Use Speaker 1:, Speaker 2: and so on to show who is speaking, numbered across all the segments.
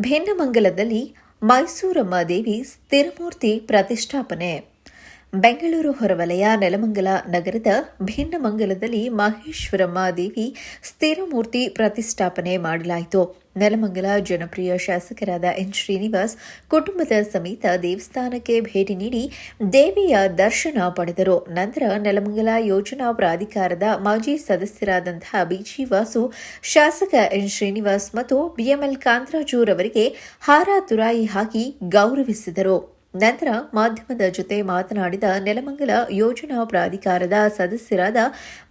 Speaker 1: ಭಿನ್ನಮಂಗಲದಲ್ಲಿ ಮೈಸೂರಮ್ಮ ದೇವಿ ಸ್ಥಿರಮೂರ್ತಿ ಪ್ರತಿಷ್ಠಾಪನೆ. ಬೆಂಗಳೂರು ಹೊರವಲಯ ನೆಲಮಂಗಲ ನಗರದ ಭಿನ್ನಮಂಗಲದಲ್ಲಿ ಮಹೇಶ್ವರಮ್ಮ ದೇವಿ ಸ್ಥಿರಮೂರ್ತಿ ಪ್ರತಿಷ್ಠಾಪನೆ ಮಾಡಲಾಯಿತು. ನೆಲಮಂಗಲ ಜನಪ್ರಿಯ ಶಾಸಕರಾದ ಎನ್ ಶ್ರೀನಿವಾಸ್ ಕುಟುಂಬದ ಸಮೇತ ದೇವಸ್ಥಾನಕ್ಕೆ ಭೇಟಿ ನೀಡಿ ದೇವಿಯ ದರ್ಶನ ಪಡೆದರು. ನಂತರ ನೆಲಮಂಗಲ ಯೋಜನಾ ಪ್ರಾಧಿಕಾರದ ಮಾಜಿ ಸದಸ್ಯರಾದಂತಹ ಬಿಜಿ ವಾಸು, ಶಾಸಕ ಎನ್ ಶ್ರೀನಿವಾಸ್ ಮತ್ತು ಬಿಎಂಎಲ್ ಕಾಂತರಾಜುರವರಿಗೆ ಹಾರ ತುರಾಯಿ ಹಾಕಿ ಗೌರವಿಸಿದರು. ನಂತರ ಮಾಧ್ಯಮದ ಜೊತೆ ಮಾತನಾಡಿದ ನೆಲಮಂಗಲ ಯೋಜನಾ ಪ್ರಾಧಿಕಾರದ ಸದಸ್ಯರಾದ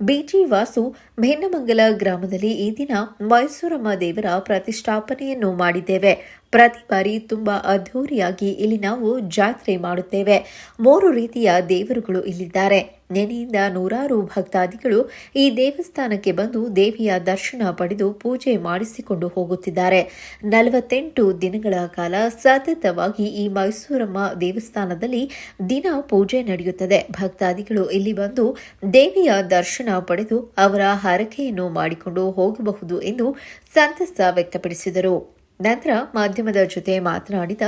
Speaker 1: ಬಿಜಿ ವಾಸು ಭಿನ್ನಮಂಗಲ ಗ್ರಾಮದಲ್ಲಿ ಈ ದಿನ ಮೈಸೂರಮ್ಮ ದೇವರ ಪ್ರತಿಷ್ಠಾಪನೆಯನ್ನು ಮಾಡಿದ್ದೇವೆ. ಪ್ರತಿ ಬಾರಿ ತುಂಬಾ ಅದ್ಧೂರಿಯಾಗಿ ಇಲ್ಲಿ ನಾವು ಜಾತ್ರೆ ಮಾಡುತ್ತೇವೆ. ಮೂರು ರೀತಿಯ ದೇವರುಗಳು ಇಲ್ಲಿದ್ದಾರೆ. ನೆನೆಯಿಂದ ನೂರಾರು ಭಕ್ತಾದಿಗಳು ಈ ದೇವಸ್ಥಾನಕ್ಕೆ ಬಂದು ದೇವಿಯ ದರ್ಶನ ಪಡೆದು ಪೂಜೆ ಮಾಡಿಸಿಕೊಂಡು ಹೋಗುತ್ತಿದ್ದಾರೆ. ನಲವತ್ತೆಂಟು ದಿನಗಳ ಕಾಲ ಸತತವಾಗಿ ಈ ಮೈಸೂರಮ್ಮ ದೇವಸ್ಥಾನದಲ್ಲಿ ದಿನ ಪೂಜೆ ನಡೆಯುತ್ತದೆ. ಭಕ್ತಾದಿಗಳು ಇಲ್ಲಿ ಬಂದು ದೇವಿಯ ದರ್ಶನ ಪಡೆದು ಅವರ ಹರಕೆಯನ್ನು ಮಾಡಿಕೊಂಡು ಹೋಗಬಹುದು ಎಂದು ಸಂತಸ ವ್ಯಕ್ತಪಡಿಸಿದರು. ನಂತರ ಮಾಧ್ಯಮದ ಜೊತೆ ಮಾತನಾಡಿದ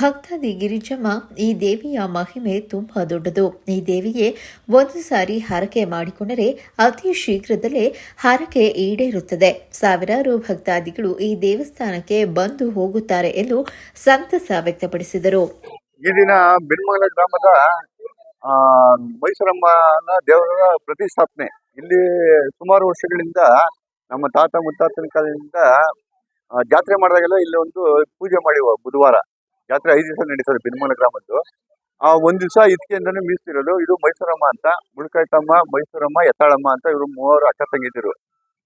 Speaker 1: ಭಕ್ತಾದಿ ಗಿರಿಜಮ್ಮ, ಈ ದೇವಿಯ ಮಹಿಮೆ ತುಂಬಾ ದೊಡ್ಡದು. ಈ ದೇವಿಗೆ ಒಂದು ಸಾರಿ ಹರಕೆ ಮಾಡಿಕೊಂಡರೆ ಅತಿ ಶೀಘ್ರದಲ್ಲೇ ಹರಕೆ ಈಡೇರುತ್ತದೆ. ಸಾವಿರಾರು ಭಕ್ತಾದಿಗಳು ಈ ದೇವಸ್ಥಾನಕ್ಕೆ ಬಂದು ಹೋಗುತ್ತಾರೆ ಎಂದು ಸಂತಸ ವ್ಯಕ್ತಪಡಿಸಿದರು.
Speaker 2: ಈ ದಿನ ಗ್ರಾಮದ ಮೈಸೂರಮ್ಮನ ದೇವರ ಪ್ರತಿಷ್ಠಾಪನೆ. ಇಲ್ಲಿ ಸುಮಾರು ವರ್ಷಗಳಿಂದ ನಮ್ಮ ತಾತ ಮುತ್ತಾತನ ಕಾಲದಿಂದ ಜಾತ್ರೆ ಮಾಡಿದಾಗೆಲ್ಲ ಇಲ್ಲಿ ಒಂದು ಪೂಜೆ ಮಾಡಿ ಬುಧವಾರ. ಜಾತ್ರೆ ಐದು ದಿವಸ ನಡೀತದೆ ಬಿನ್ಮಲ ಗ್ರಾಮದ್ದು. ಆ, ಒಂದ್ ದಿವಸ ಇದಕ್ಕೆಂದಾನೆ ಮೀಸ್ತಿರೋದು. ಇದು ಮೈಸೂರಮ್ಮ ಅಂತ. ಮುಳ್ಕಟ್ಟಮ್ಮ, ಮೈಸೂರಮ್ಮ, ಎತ್ತಾಳಮ್ಮ ಅಂತ ಇವರು ಮೂವರು ಅಕ್ಕ ತಂಗಿದ್ರು.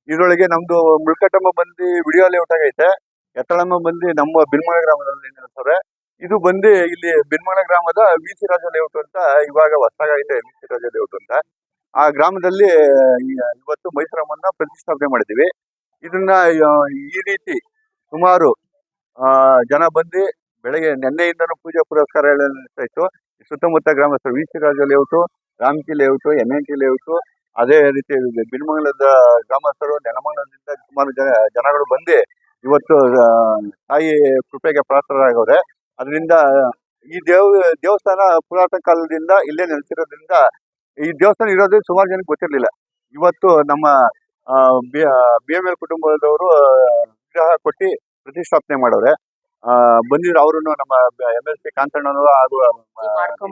Speaker 2: ಇದರೊಳಗೆ ನಮ್ದು ಮುಳ್ಕಟ್ಟಮ್ಮ ಬಂದು ವಿಡಿಯೋ ಲೇಔಟ್ ಆಗೈತೆ. ಎತ್ತಾಳಮ್ಮ ಬಂದು ನಮ್ಮ ಬಿನ್ಮಂಗಲ ಗ್ರಾಮದಲ್ಲಿ ನಿಲ್ಸವ್ರೆ ಇದು ಬಂದು ಇಲ್ಲಿ ಬಿನ್ಮಳ ಗ್ರಾಮದ ವಿ ಸಿ ರಾಜ ಲೇಔಟ್ ಅಂತ ಇವಾಗ ಹೊಸದಾಗೈತೆ ವಿ ಸಿ ರಾಜ ಲೇಔಟ್ ಅಂತ. ಆ ಗ್ರಾಮದಲ್ಲಿ ಇವತ್ತು ಮೈಸೂರಮ್ಮನ ಪ್ರತಿಷ್ಠಾಪನೆ ಮಾಡಿದ್ದೀವಿ. ಇದನ್ನ ಈ ರೀತಿ ಸುಮಾರು ಜನ ಬಂದು ಬೆಳಗ್ಗೆ ನಿನ್ನೆಯಿಂದನೂ ಪೂಜೆ ಪುರಸ್ಕಾರ ನಡೀತಾ ಇತ್ತು ಸುತ್ತಮುತ್ತ ಗ್ರಾಮಸ್ಥರು V C Raja layout, Ramaki layout N N T layout, ಅದೇ ರೀತಿ ಬಿನ್ಮಂಗಲದ ಗ್ರಾಮಸ್ಥರು, ನೆಲಮಂಗಲದಿಂದ ಸುಮಾರು ಜನ, ಜನಗಳು ಬಂದು ಇವತ್ತು ತಾಯಿ ಕೃಪೆಗೆ ಪಾತ್ರರಾಗವ್ರೆ. ಅದರಿಂದ, ಈ ದೇವ, ದೇವಸ್ಥಾನ ಪುರಾತನ ಕಾಲದಿಂದ ಇಲ್ಲೇ ನೆಲೆಸಿರೋದ್ರಿಂದ, ಈ ದೇವಸ್ಥಾನ ಇರೋದು ಸುಮಾರು ಜನಕ್ಕೆ ಗೊತ್ತಿರಲಿಲ್ಲ. ಇವತ್ತು ನಮ್ಮ ಬಿ ಎಂ ಎಲ್ ಕುಟುಂಬದವರು ವಿಗ್ರಹ ಕೊಟ್ಟು ಪ್ರತಿಷ್ಠಾಪನೆ ಮಾಡವ್ರೆ ಆ, ಬಂದಿದ್ರು ಅವರು ನಮ್ಮ ಎಂ ಎಲ್ ಸಿ ಕಾಂತಣ್ಣನವರು ಹಾಗೂ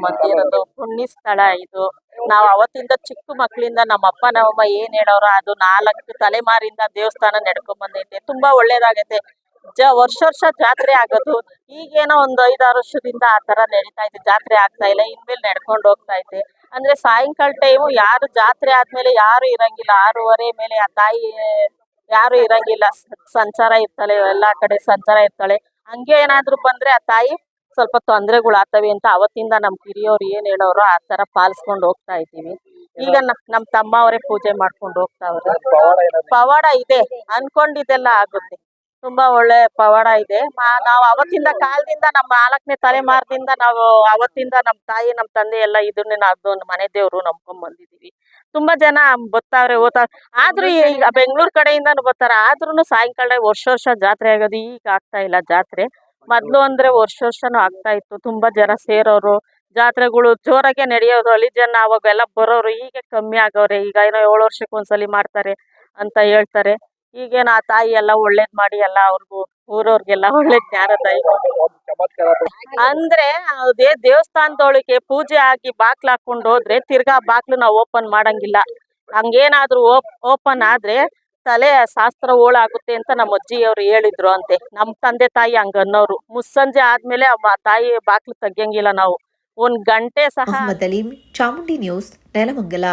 Speaker 3: ಬಂದಿರೋದು ಪುಣ್ಯ ಸ್ಥಳ ಇದು. ನಾವ್ ಅವತ್ತಿಂದ ಚಿಕ್ಕ ಮಕ್ಕಳಿಂದ ನಮ್ಮ ಅಪ್ಪ ನಮ್ಮಮ್ಮ ಏನ್ ಹೇಳೋರು ಅದು ನಾಲ್ಕು ತಲೆಮಾರಿಂದ ದೇವಸ್ಥಾನ ನಡ್ಕೊಂಡ್ ಬಂದೈತೆ ತುಂಬಾ ಒಳ್ಳೇದಾಗತ್ತೆ ಜ ವರ್ಷ ವರ್ಷ ಜಾತ್ರೆ ಆಗೋದು ಈಗೇನೋ ಒಂದ್ ಐದಾರು ವರ್ಷದಿಂದ ಆ ತರ ನಡೀತಾ ಇದೆ. ಜಾತ್ರೆ ಆಗ್ತಾ ಇಲ್ಲ ಇನ್ಮೇಲೆ ನಡ್ಕೊಂಡು ಹೋಗ್ತಾ ಐತೆ ಅಂದ್ರೆ ಸಾಯಂಕಾಲ ಟೈಮು ಯಾರು ಜಾತ್ರೆ ಆದ್ಮೇಲೆ ಯಾರು ಇರಂಗಿಲ್ಲ. ಆರೂವರೆ ಮೇಲೆ ಆ ತಾಯಿ ಯಾರು ಇರಂಗಿಲ್ಲ. ಸಂಚಾರ ಇರ್ತಾಳೆ, ಎಲ್ಲಾ ಕಡೆ ಸಂಚಾರ ಇರ್ತಾಳೆ. ಹಂಗೆ ಏನಾದ್ರು ಬಂದ್ರೆ ಆ ತಾಯಿ ಸ್ವಲ್ಪ ತೊಂದರೆಗಳು ಆಗ್ತವೆ ಅಂತ ಅವತ್ತಿಂದ ನಮ್ ಹಿರಿಯವ್ರು ಏನ್ ಹೇಳೋರು ಆ ತರ ಪಾಲಿಸ್ಕೊಂಡು ಹೋಗ್ತಾ ಇದ್ದೀವಿ. ಈಗ ನಮ್ಮ ನಮ್ ತಮ್ಮ ಅವರೇ ಪೂಜೆ ಮಾಡ್ಕೊಂಡು ಹೋಗ್ತಾವ್ರೆ. ಪವಾಡ ಇದೆ. ಅನ್ಕೊಂಡಿದ್ದೆಲ್ಲ ಆಗುತ್ತೆ. ತುಂಬಾ ಒಳ್ಳೆ ಪವಾಡ ಇದೆ. ನಾವು ಅವತ್ತಿಂದ ಕಾಲದಿಂದ ನಮ್ಮ ನಾಲ್ಕನೇ ತಲೆಮಾರದಿಂದ ನಾವು ಅವತ್ತಿಂದ ನಮ್ಮ ತಾಯಿ, ನಮ್ಮ ತಂದೆ ಎಲ್ಲ ಇದನ್ನೇ ನಾವು ಮನೆ ದೇವ್ರು ನಂಬ್ಕೊಂಡ್ ಬಂದಿದೀವಿ ತುಂಬಾ ಜನ ಬರ್ತಾವ್ರೆ ಓದ್ತಾರ. ಆದ್ರೂ ಈಗ ಬೆಂಗಳೂರು ಕಡೆಯಿಂದಾನು ಬರ್ತಾರ. ಆದ್ರೂ ಸಾಯಂಕಾಲ ವರ್ಷ ವರ್ಷ ಜಾತ್ರೆ ಆಗೋದು ಈಗ ಆಗ್ತಾ ಇಲ್ಲ ಜಾತ್ರೆ. ಮೊದ್ಲು ಅಂದ್ರೆ ವರ್ಷ ವರ್ಷನೂ ಆಗ್ತಾ ಇತ್ತು. ತುಂಬಾ ಜನ ಸೇರೋರು, ಜಾತ್ರೆಗಳು ಜೋರಾಗೆ ನಡೆಯೋರು ಅಲ್ಲಿ ಜನ ಅವಾಗೆಲ್ಲ ಬರೋರು ಈಗ ಕಮ್ಮಿ ಆಗೋರೆ. ಈಗ ಏನೋ ಏಳು ವರ್ಷಕ್ಕೆ ಒಂದ್ಸಲಿ ಮಾಡ್ತಾರೆ ಅಂತ ಹೇಳ್ತಾರೆ. ಈಗೇನು ಆ ತಾಯಿ ಎಲ್ಲ ಒಳ್ಳೇದ್ ಮಾಡಿ ಎಲ್ಲ ಅವ್ರಿಗೂ ಊರವ್ರಿಗೆಲ್ಲ ಒಳ್ಳೆ ಜ್ಞಾನದಾಯಿ ಅಂದ್ರೆ ಅದೇ ದೇವಸ್ಥಾನದೊಳಗೆ ಪೂಜೆ ಆಗಿ ಬಾಕ್ಲ ಹಾಕೊಂಡು ಹೋದ್ರೆ ತಿರ್ಗಾ ಬಾಕ್ಲು ನಾವು ಓಪನ್ ಮಾಡಂಗಿಲ್ಲ. ಹಂಗೇನಾದ್ರೂ ಓಪನ್ ಆದ್ರೆ ತಲೆ ಶಾಸ್ತ್ರ ಓಳಾಗುತ್ತೆ ಅಂತ ನಮ್ಮ ಅಜ್ಜಿಯವ್ರು ಹೇಳಿದ್ರು ಅಂತೆ. ನಮ್ ತಂದೆ ತಾಯಿ ಹಂಗ ಅನ್ನೋರು ಮುಸ್ಸಂಜೆ ಆದ್ಮೇಲೆ ಆ ತಾಯಿ ಬಾಕ್ಲು ತೆಗಿಯಂಗಿಲ್ಲ ನಾವು. ಒಂದ್ ಗಂಟೆ ಸಹ
Speaker 1: ಚಾಮುಂಡಿ ನ್ಯೂಸ್, ನೆಲಮಂಗಲ.